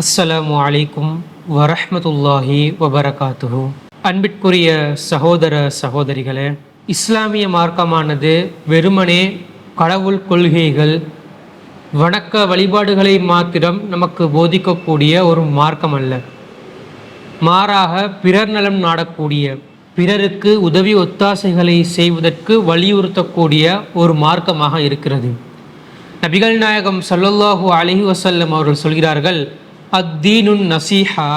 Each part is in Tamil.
அஸ்ஸலாமு அலைக்கும் வரஹமத்துல்லாஹி வபரகாத்துஹு. அன்பிற்குரிய சகோதர சகோதரிகளே இஸ்லாமிய மார்க்கமானது வெறுமனே கடவுள் கொள்கைகள் வணக்க வழிபாடுகளை மாத்திரம் நமக்கு போதிக்கக்கூடிய ஒரு மார்க்கம் அல்ல. மாறாக பிறர் நலம் நாடக்கூடிய பிறருக்கு உதவி ஒத்தாசைகளை செய்வதற்கு வலியுறுத்தக்கூடிய ஒரு மார்க்கமாக இருக்கிறது. நபிகள் நாயகம் சல்லல்லாஹு அலஹி வசல்லம் அவர்கள் சொல்கிறார்கள் அத்தீனுன் நசீஹா.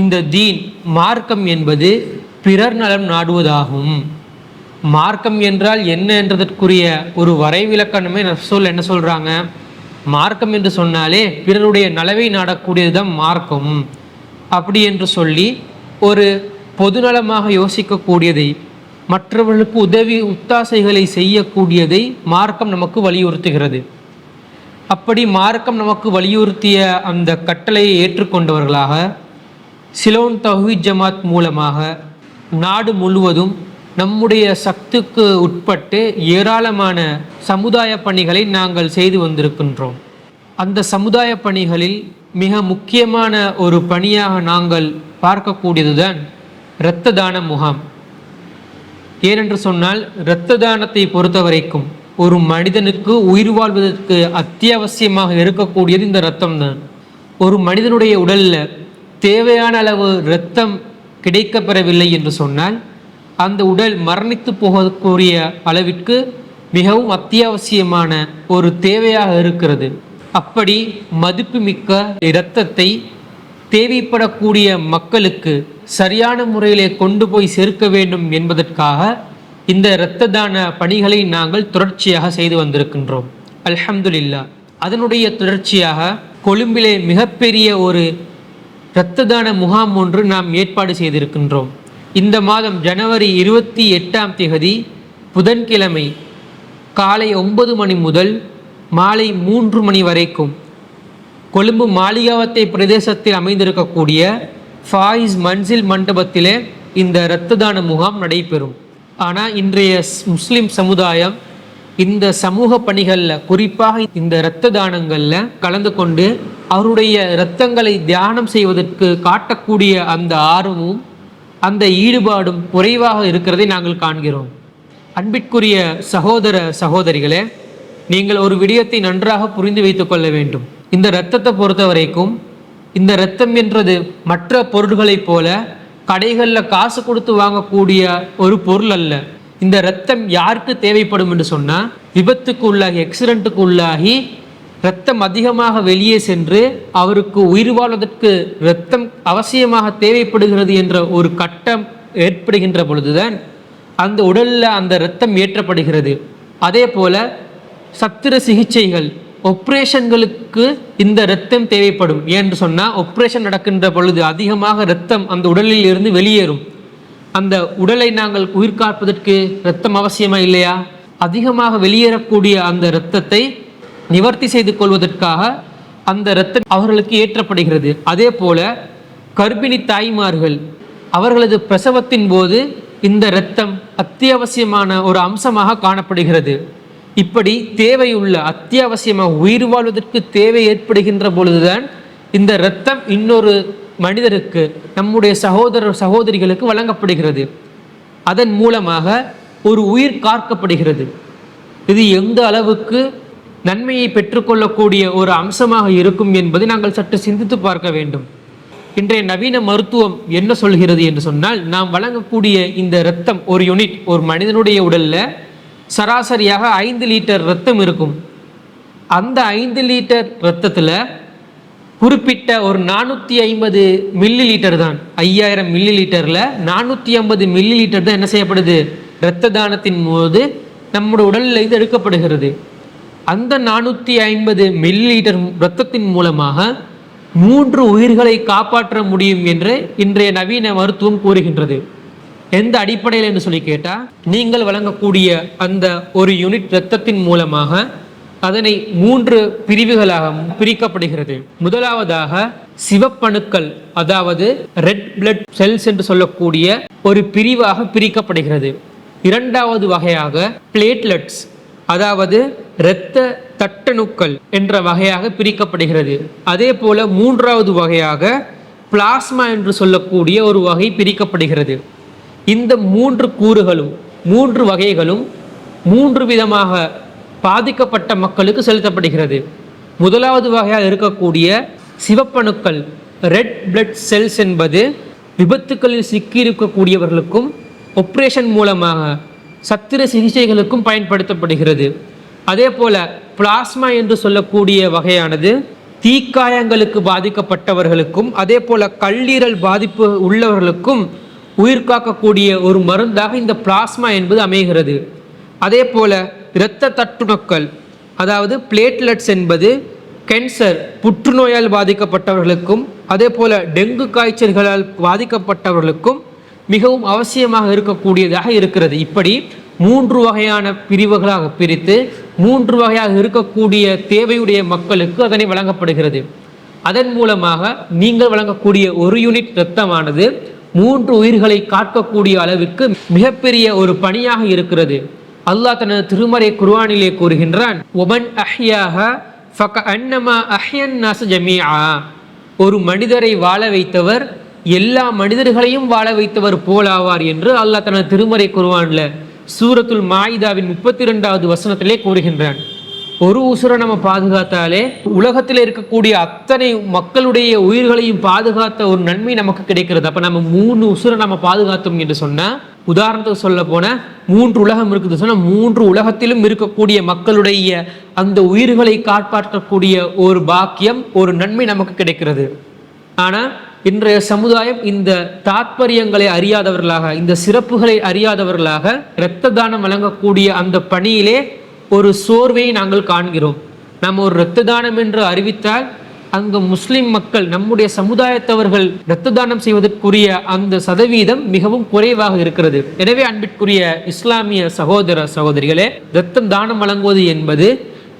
இந்த தீன் மார்க்கம் என்பது பிறர் நலம் நாடுவதாகும். மார்க்கம் என்றால் என்ன என்றதற்குரிய ஒரு வரைவிலக்கணமே ரசூல் என்ன சொல்கிறாங்க மார்க்கம் என்று சொன்னாலே பிறருடைய நலவை நாடக்கூடியதுதான் மார்க்கம். அப்படி என்று சொல்லி ஒரு பொதுநலமாக யோசிக்கக்கூடியதை மற்றவர்களுக்கு உதவி உத்தாசைகளை செய்யக்கூடியதை மார்க்கம் நமக்கு வலியுறுத்துகிறது. அப்படி மார்க்கம் நமக்கு வலியுறுத்திய அந்த கட்டளையை ஏற்றுக்கொண்டவர்களாக சிலோன் தௌஹீத் ஜமாத் மூலமாக நாடு முழுவதும் நம்முடைய சக்திக்கு உட்பட்டு ஏராளமான சமுதாய பணிகளை நாங்கள் செய்து வந்திருக்கின்றோம். அந்த சமுதாய பணிகளில் மிக முக்கியமான ஒரு பணியாக நாங்கள் பார்க்கக்கூடியதுதான் இரத்த தான முகாம். ஏனென்று சொன்னால் இரத்த தானத்தை பொறுத்த வரைக்கும் ஒரு மனிதனுக்கு உயிர் வாழ்வதற்கு அத்தியாவசியமாக இருக்கக்கூடியது இந்த ரத்தம் தான் ஒரு மனிதனுடைய உடலில் தேவையான அளவு இரத்தம் கிடைக்கப்பெறவில்லை என்று சொன்னால் அந்த உடல் மரணித்து போகக்கூடிய அளவிற்கு மிகவும் அத்தியாவசியமான ஒரு தேவையாக இருக்கிறது. அப்படி மதிப்புமிக்க இரத்தத்தை தேவைப்படக்கூடிய மக்களுக்கு சரியான முறையிலே கொண்டு போய் சேர்க்க வேண்டும் என்பதற்காக இந்த இரத்த தான பணிகளை நாங்கள் தொடர்ச்சியாக செய்து வந்திருக்கின்றோம். அல்ஹம்துலில்லா. அதனுடைய தொடர்ச்சியாக கொழும்பிலே மிகப்பெரிய ஒரு இரத்த தான முகாம் ஒன்று நாம் ஏற்பாடு செய்திருக்கின்றோம். இந்த மாதம் ஜனவரி இருபத்தி எட்டாம் தேதி புதன்கிழமை காலை ஒன்பது மணி முதல் மாலை மூன்று மணி வரைக்கும் கொழும்பு மாளிகாவத்தை பிரதேசத்தில் அமைந்திருக்கக்கூடிய ஃபாயிஸ் மன்சில் மண்டபத்திலே இந்த இரத்த தான முகாம் நடைபெறும். ஆனால் இன்றைய முஸ்லீம் முஸ்லிம் சமுதாயம் இந்த சமூக பணிகளில் குறிப்பாக இந்த இரத்த தானங்களில் கலந்து கொண்டு அவருடைய இரத்தங்களை தியானம் செய்வதற்கு காட்டக்கூடிய அந்த ஆர்வமும் அந்த ஈடுபாடும் குறைவாக இருக்கிறதை நாங்கள் காண்கிறோம். அன்பிற்குரிய சகோதர சகோதரிகளே நீங்கள் ஒரு விடயத்தை நன்றாக புரிந்து வைத்துக் கொள்ள வேண்டும். இந்த இரத்தத்தை பொறுத்த வரைக்கும் இந்த இரத்தம் என்றது மற்ற பொருட்களைப் போல கடைகளில் காசு கொடுத்து வாங்கக்கூடிய ஒரு பொருள் அல்ல. இந்த ரத்தம் யாருக்கு தேவைப்படும் என்று சொன்னால் விபத்துக்கு உள்ளாகி எக்ஸிடெண்ட்டுக்கு உள்ளாகி ரத்தம் அதிகமாக வெளியே சென்று அவருக்கு உயிர் வாழ்வதற்கு ரத்தம் அவசியமாக தேவைப்படுகிறது என்ற ஒரு கட்டம் ஏற்படுகின்ற பொழுதுதான் அந்த உடலில் அந்த இரத்தம் ஏற்றப்படுகிறது. அதே போல சத்திர சிகிச்சைகள் ஒப்ரேஷன்களுக்கு இந்த இரத்தம் தேவைப்படும். ஏன்னு சொன்னால் ஒப்ரேஷன் நடக்கின்ற பொழுது அதிகமாக இரத்தம் அந்த உடலில் இருந்து வெளியேறும். அந்த உடலை நாங்கள் உயிர் காப்பதற்கு இரத்தம் அவசியமா இல்லையா? அதிகமாக வெளியேறக்கூடிய அந்த இரத்தத்தை நிவர்த்தி செய்து கொள்வதற்காக அந்த இரத்தம் அவர்களுக்கு ஏற்றப்படுகிறது. அதே போல கர்ப்பிணி தாய்மார்கள் அவர்களது பிரசவத்தின் போது இந்த இரத்தம் அத்தியாவசியமான ஒரு அம்சமாக காணப்படுகிறது. இப்படி தேவையுள்ள அத்தியாவசியமாக உயிர் வாழ்வதற்கு தேவை ஏற்படுகின்ற பொழுதுதான் இந்த இரத்தம் இன்னொரு மனிதருக்கு நம்முடைய சகோதரர் சகோதரிகளுக்கு வழங்கப்படுகிறது. அதன் மூலமாக ஒரு உயிர் காக்கப்படுகிறது இது எந்த அளவுக்கு நன்மையை பெற்றுக்கொள்ளக்கூடிய ஒரு அம்சமாக இருக்கும் என்பதை நாங்கள் சற்று சிந்தித்து பார்க்க வேண்டும். இன்றைய நவீன மருத்துவம் என்ன சொல்கிறது என்று சொன்னால் நாம் வழங்கக்கூடிய இந்த இரத்தம் ஒரு யூனிட் ஒரு மனிதனுடைய உடலில் சராசரியாக ஐந்து லிட்டர் ரத்தம் இருக்கும். அந்த ஐந்து லிட்டர் ரத்தத்தில் குறிப்பிட்ட ஒரு நானூற்றி ஐம்பது மில்லி லிட்டர் தான். ஐயாயிரம் மில்லி லிட்டரில் நானூற்றி ஐம்பது மில்லி லிட்டர் தான் என்ன செய்யப்படுது? இரத்த தானத்தின் போது நம்முடைய உடலில் இருந்து எடுக்கப்படுகிறது. அந்த நானூற்றி ஐம்பது மில்லி லிட்டர் இரத்தத்தின் மூலமாக மூன்று உயிர்களை காப்பாற்ற முடியும் என்று இன்றைய நவீன மருத்துவம் கூறுகின்றது. எந்த அடிப்படையில் என்று சொல்லி கேட்டால் நீங்கள் வழங்கக்கூடிய அந்த ஒரு யூனிட் இரத்தத்தின் மூலமாக அதனை மூன்று பிரிவுகளாக பிரிக்கப்படுகிறது. முதலாவதாக சிவப்பணுக்கள் அதாவது ரெட் பிளட் செல்ஸ் என்று சொல்லக்கூடிய ஒரு பிரிவாக பிரிக்கப்படுகிறது. இரண்டாவது வகையாக பிளேட்லெட்ஸ் அதாவது இரத்த தட்டணுக்கள் என்ற வகையாக பிரிக்கப்படுகிறது. அதே போல மூன்றாவது வகையாக பிளாஸ்மா என்று சொல்லக்கூடிய ஒரு வகை பிரிக்கப்படுகிறது. இந்த மூன்று கூறுகளும் மூன்று வகைகளும் மூன்று விதமாக பாதிக்கப்பட்ட மக்களுக்கு செலுத்தப்படுகிறது. முதலாவது வகையாக இருக்கக்கூடிய சிவப்பணுக்கள் ரெட் பிளட் செல்ஸ் என்பது விபத்துக்களில் சிக்கியிருக்கக்கூடியவர்களுக்கும் ஒப்ரேஷன் மூலமாக சத்திர சிகிச்சைகளுக்கும் பயன்படுத்தப்படுகிறது. அதே போல பிளாஸ்மா என்று சொல்லக்கூடிய வகையானது தீக்காயங்களுக்கு பாதிக்கப்பட்டவர்களுக்கும் அதே போல் கல்லீரல் பாதிப்பு உள்ளவர்களுக்கும் உயிர் காக்கக்கூடிய ஒரு மருந்தாக இந்த பிளாஸ்மா என்பது அமைகிறது. அதே போல் இரத்த தட்டுணக்கள் அதாவது பிளேட்லெட்ஸ் என்பது கேன்சர் புற்றுநோயால் பாதிக்கப்பட்டவர்களுக்கும் அதே போல் டெங்கு காய்ச்சல்களால் பாதிக்கப்பட்டவர்களுக்கும் மிகவும் அவசியமாக இருக்கக்கூடியதாக இருக்கிறது. இப்படி மூன்று வகையான பிரிவுகளாக பிரித்து மூன்று வகையாக இருக்கக்கூடிய தேவையுடைய மக்களுக்கு அதனை வழங்கப்படுகிறது. அதன் மூலமாக நீங்கள் வழங்கக்கூடிய ஒரு யூனிட் இரத்தமானது மூன்று உயிர்களை காக்கக்கூடிய அளவிற்கு மிகப்பெரிய ஒரு பணியாக இருக்கிறது. அல்லாஹ் தனது திருமறை குர்வானிலே கூறுகின்றான் அஹ்யாக ஃபக அன்னமா அஹ்யன் நாச ஒரு மனிதரை வாழ வைத்தவர் எல்லா மனிதர்களையும் வாழ வைத்தவர் போலாவார் என்று அல்லாஹ் தனது திருமறை குர்வானில் சூரத்துல் மாயிதாவின் முப்பத்தி ரெண்டாவது வசனத்திலே கூறுகின்றான். ஒரு உசுரை நம்ம பாதுகாத்தாலே உலகத்தில் இருக்கக்கூடிய அத்தனை மக்களுடைய உயிர்களையும் பாதுகாத்த ஒரு நன்மை நமக்கு கிடைக்கிறது. அப்போ நம்ம மூணு உசுரை நம்ம பாதுகாத்தோம் என்று சொன்னால் உதாரணத்துக்கு சொல்ல போனா மூன்று உலகம் இருக்குது. சொன்னால் மூன்று உலகத்திலும் இருக்கக்கூடிய மக்களுடைய அந்த உயிர்களை காப்பாற்றக்கூடிய ஒரு பாக்கியம் ஒரு நன்மை நமக்கு கிடைக்கிறது. ஆனால் இன்றைய சமுதாயம் இந்த தாத்பரியங்களை அறியாதவர்களாக இந்த சிறப்புகளை அறியாதவர்களாக இரத்த தானம் வழங்கக்கூடிய அந்த பணியிலே ஒரு சோர்வை நாங்கள் காண்கிறோம். நாம் ஒரு இரத்த தானம் என்று அறிவித்தால் அங்கு முஸ்லிம் மக்கள் நம்முடைய சமுதாயத்தவர்கள் இரத்த தானம் செய்வதற்குரிய அந்த சதவீதம் மிகவும் குறைவாக இருக்கிறது. எனவே அன்பிற்குரிய இஸ்லாமிய சகோதர சகோதரிகளே இரத்தம் தானம் வழங்குவது என்பது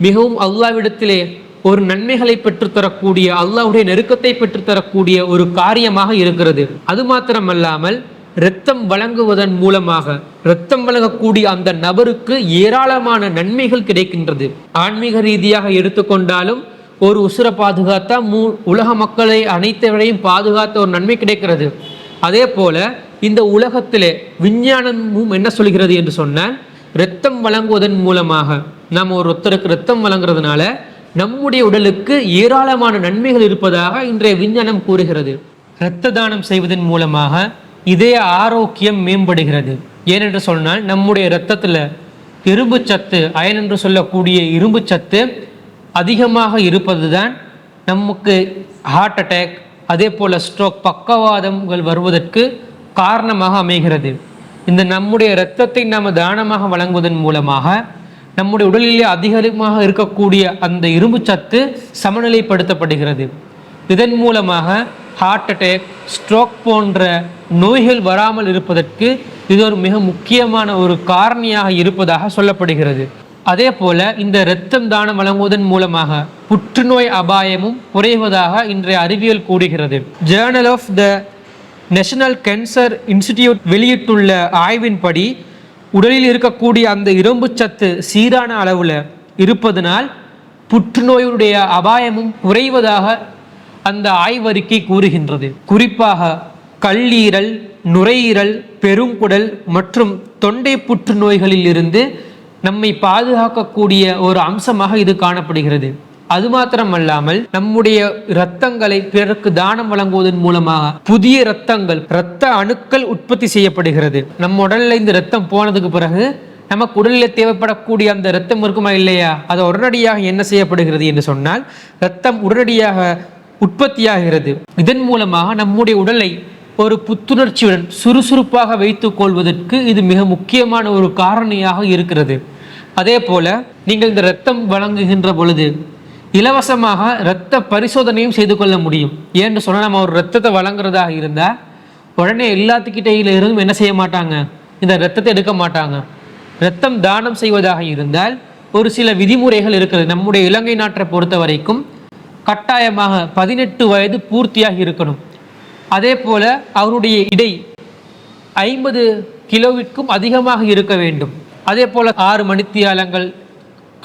மிகவும் அல்லாவிடத்திலே ஒரு நன்மைகளை பெற்றுத்தரக்கூடிய அல்லாஹ்வுடைய நெருக்கத்தை பெற்றுத்தரக்கூடிய ஒரு காரியமாக இருக்கிறது. அது மாத்திரமல்லாமல் இரத்தம் வழங்குவதன் மூலமாக இரத்தம் வழங்கக்கூடிய அந்த நபருக்கு ஏராளமான நன்மைகள் கிடைக்கின்றது. ஆன்மீக ரீதியாக எடுத்துக்கொண்டாலும் ஒரு உசுரை பாதுகாத்தா மூ உலக மக்களை அனைத்தவரையும் பாதுகாத்த ஒரு நன்மை கிடைக்கிறது. அதே போல இந்த உலகத்திலே விஞ்ஞானமும் என்ன சொல்கிறது என்று சொன்னால் இரத்தம் வழங்குவதன் மூலமாக நாம் ஒரு ஒருத்தருக்கு இரத்தம் வழங்குறதுனால நம்முடைய உடலுக்கு ஏராளமான நன்மைகள் இருப்பதாக இன்றைய விஞ்ஞானம் கூறுகிறது. இரத்த தானம் செய்வதன் மூலமாக இதய ஆரோக்கியம் மேம்படுகிறது. ஏனென்று சொன்னால் நம்முடைய இரத்தத்தில் இரும்பு சத்து அயன் என்று சொல்லக்கூடிய இரும்பு சத்து அதிகமாக இருப்பது தான் நமக்கு ஹார்ட் அட்டாக் அதே போல் ஸ்ட்ரோக் பக்கவாதங்கள் வருவதற்கு காரணமாக அமைகிறது. இந்த நம்முடைய இரத்தத்தை நாம் தானமாக வழங்குவதன் மூலமாக நம்முடைய உடலிலே அதிகமாக இருக்கக்கூடிய அந்த இரும்பு சத்து சமநிலைப்படுத்தப்படுகிறது. இதன் மூலமாக ஹார்ட் அட்டேக் ஸ்ட்ரோக் போன்ற நோய்கள் வராமல் இருப்பதற்கு இது ஒரு மிக முக்கியமான ஒரு காரணியாக இருப்பதாக சொல்லப்படுகிறது. அதே போல இந்த இரத்தம் தானம் வழங்குவதன் மூலமாக புற்றுநோய் அபாயமும் குறைவதாக இன்றைய அறிவியல் கூறுகிறது. Journal of the National Cancer Institute வெளியிட்டுள்ள ஆய்வின்படி உடலில் இருக்கக்கூடிய அந்த இரும்பு சத்து சீரான அளவில் இருப்பதனால் புற்றுநோயுடைய அபாயமும் குறைவதாக அந்த ஆய்வறிக்கை கூறுகின்றது. குறிப்பாக கல்லீரல் நுரையீரல் பெருங்குடல் மற்றும் தொண்டை புற்றுநோய்களில் இருந்து நம்மை பாதுகாக்கக்கூடிய ஒரு அம்சமாக இது காணப்படுகிறது. அது மாத்திரமல்லாமல் நம்முடைய இரத்தங்களை பிறருக்கு தானம் வழங்குவதன் மூலமாக புதிய இரத்தங்கள் இரத்த அணுக்கள் உற்பத்தி செய்யப்படுகிறது. நம்ம உடல்ல இந்த இரத்தம் போனதுக்கு பிறகு நமக்கு உடலில் தேவைப்படக்கூடிய அந்த இரத்தம் இருக்குமா இல்லையா? அது உடனடியாக என்ன செய்யப்படுகிறது என்று சொன்னால் இரத்தம் உடனடியாக உற்பத்தியாகிறது. இதன் மூலமாக நம்முடைய உடலை ஒரு புத்துணர்ச்சியுடன் சுறுசுறுப்பாக வைத்துக் கொள்வதற்கு இது மிக முக்கியமான ஒரு காரணியாக இருக்கிறது. அதே போல நீங்கள் இந்த இரத்தம் வழங்குகின்ற பொழுது இலவசமாக இரத்த பரிசோதனையும் செய்து கொள்ள முடியும். ஏன்னு சொன்னால் நம்ம ஒரு ரத்தத்தை வழங்குறதாக இருந்தால் உடனே எல்லாத்துக்கிட்டையில இருந்தும் என்ன செய்ய மாட்டாங்க? இந்த ரத்தத்தை எடுக்க மாட்டாங்க. ரத்தம் தானம் செய்வதாக இருந்தால் ஒரு சில விதிமுறைகள் இருக்கிறது. நம்முடைய இலங்கை நாட்டை பொறுத்த வரைக்கும் கட்டாயமாக பதினெட்டு வயது பூர்த்தியாக இருக்கணும். அதே போல அவருடைய இடை ஐம்பது கிலோவிற்கும் அதிகமாக இருக்க வேண்டும். அதே போல் ஆறு மணித்தியாலங்கள்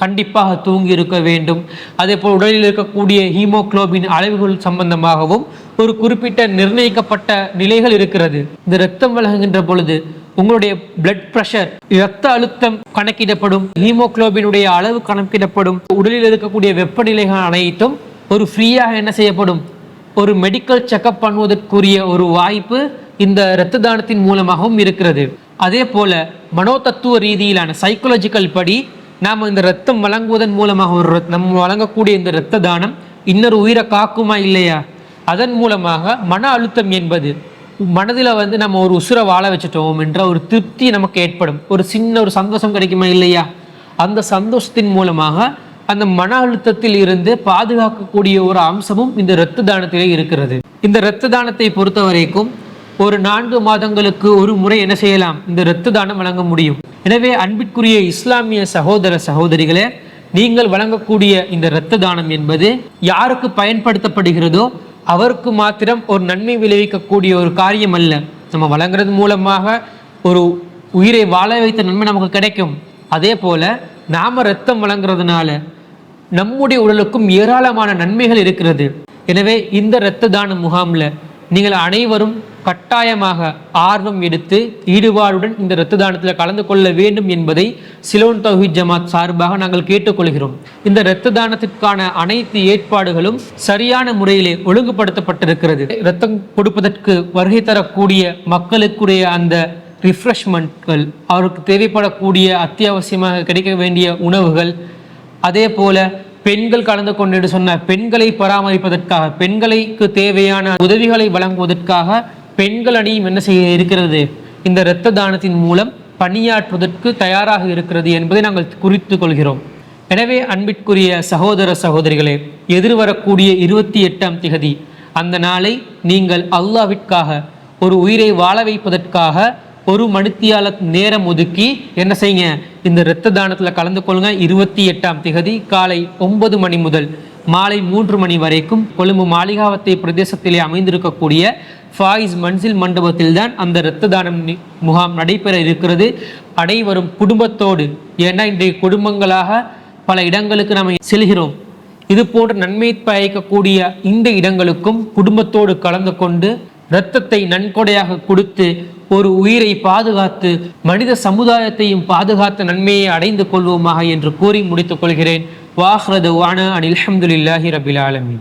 கண்டிப்பாக தூங்கி இருக்க வேண்டும். அதே போல் உடலில் இருக்கக்கூடிய ஹீமோக்ளோபின் அளவுகள் சம்பந்தமாகவும் ஒரு குறிப்பிட்ட நிர்ணயிக்கப்பட்ட நிலைகள் இருக்கிறது. இந்த ரத்தம் வழங்குகின்ற பொழுது உங்களுடைய பிளட் பிரஷர் இரத்த அழுத்தம் கணக்கிடப்படும் ஹீமோக்ளோபினுடைய அளவு கணக்கிடப்படும் உடலில் இருக்கக்கூடிய வெப்பநிலைகள் அனைத்தும் ஒரு ஃப்ரீயாக என்ன செய்யப்படும்? ஒரு மெடிக்கல் செக்கப் பண்ணுவதற்குரிய ஒரு வாய்ப்பு இந்த இரத்த தானத்தின் மூலமாகவும் இருக்கிறது. அதே போல மனோதத்துவ ரீதியிலான சைக்கோலஜிக்கல் படி நாம் இந்த ரத்தம் வழங்குவதன் மூலமாக ஒரு ரத்- நம்ம வழங்கக்கூடிய இந்த இரத்த தானம் இன்னொரு உயிரை காக்குமா இல்லையா? அதன் மூலமாக மன அழுத்தம் என்பது மனதில் வந்து நம்ம ஒரு உசுரை வாழ வச்சுட்டோம் என்ற ஒரு திருப்தி நமக்கு ஏற்படும். ஒரு சின்ன ஒரு சந்தோஷம் கிடைக்குமா இல்லையா? அந்த சந்தோஷத்தின் மூலமாக அந்த மன அழுத்தத்தில் இருந்து பாதுகாக்கக்கூடிய ஒரு அம்சமும் இந்த இரத்த தானத்திலே இருக்கிறது. இந்த இரத்த தானத்தை பொறுத்த வரைக்கும் ஒரு நான்கு மாதங்களுக்கு ஒரு முறை என்ன செய்யலாம்? இந்த இரத்த தானம் வழங்க முடியும். எனவே அன்பிற்குரிய இஸ்லாமிய சகோதர சகோதரிகளே நீங்கள் வழங்கக்கூடிய இந்த இரத்த தானம் என்பது யாருக்கு பயன்படுத்தப்படுகிறதோ அவருக்கு மாத்திரம் ஒரு நன்மை விளைவிக்கக்கூடிய ஒரு காரியம் அல்ல. நம்ம வழங்குறது மூலமாக ஒரு உயிரை வாழ வைத்த நன்மை நமக்கு கிடைக்கும். அதே போல நாம ரத்தம் வழங்குறதுனால நம்முடைய உடலுக்கும் ஏராளமான நன்மைகள் இருக்கிறது. எனவே இந்த இரத்த தான முகாமில் நீங்கள் அனைவரும் கட்டாயமாக ஆர்வம் எடுத்து ஈடுபாடுடன் இந்த இரத்த தானத்தில் கலந்து கொள்ள வேண்டும் என்பதை சிலோன் தௌஹித் ஜமாத் சார்பாக நாங்கள் கேட்டுக்கொள்கிறோம். இந்த இரத்த தானத்திற்கான அனைத்து ஏற்பாடுகளும் சரியான முறையிலே ஒழுங்குபடுத்தப்பட்டிருக்கிறது. இரத்தம் கொடுப்பதற்கு வருகை தரக்கூடிய மக்களுக்குரிய அந்த ரிஃப்ரெஷ்மெண்ட்கள் அவருக்கு தேவைப்படக்கூடிய அத்தியாவசியமாக கிடைக்க வேண்டிய உணவுகள் அதே போல பெண்கள் கலந்து கொண்டு என்று சொன்ன பெண்களை பராமரிப்பதற்காக பெண்களுக்கு தேவையான உதவிகளை வழங்குவதற்காக பெண்கள் அணியும் என்ன செய்ய இருக்கிறது? இந்த இரத்த தானத்தின் மூலம் பணியாற்றுவதற்கு தயாராக இருக்கிறது என்பதை நாங்கள் குறித்து கொள்கிறோம். எனவே அன்பிற்குரிய சகோதர சகோதரிகளே எதிர்வரக்கூடிய இருபத்தி எட்டாம் திகதி அந்த நாளை நீங்கள் அல்லாவிற்காக ஒரு உயிரை வாழ வைப்பதற்காக ஒரு மணித்தியால நேரம் ஒதுக்கி என்ன செய்யுங்க? இந்த இரத்த தானத்தில் கலந்து கொள்ளுங்க. இருபத்தி எட்டாம் திகதி காலை ஒன்பது மணி முதல் மாலை மூன்று மணி வரைக்கும் கொழும்பு மாளிகாவத்தை பிரதேசத்திலே அமைந்திருக்கக்கூடிய ஃபாயிஸ் மன்சில் மண்டபத்தில் தான் அந்த இரத்த தானம் முகாம் நடைபெற இருக்கிறது. அனைவரும் குடும்பத்தோடு ஏன்னா இன்றைய குடும்பங்களாக பல இடங்களுக்கு நாம் செல்கிறோம். இது போன்ற நன்மை பயக்கக்கூடிய இந்த இடங்களுக்கும் குடும்பத்தோடு கலந்து கொண்டு இரத்தத்தை நன்கொடையாக கொடுத்து ஒரு உயிரை பாதுகாத்து மனித சமுதாயத்தையும் பாதுகாத்த நன்மையை அடைந்து கொள்வோமாக என்று கூறி முடித்துக் கொள்கிறேன். வாஹ்ரது வான அனில் அஹமதுல்லாஹி ரபில் ஆலமின்.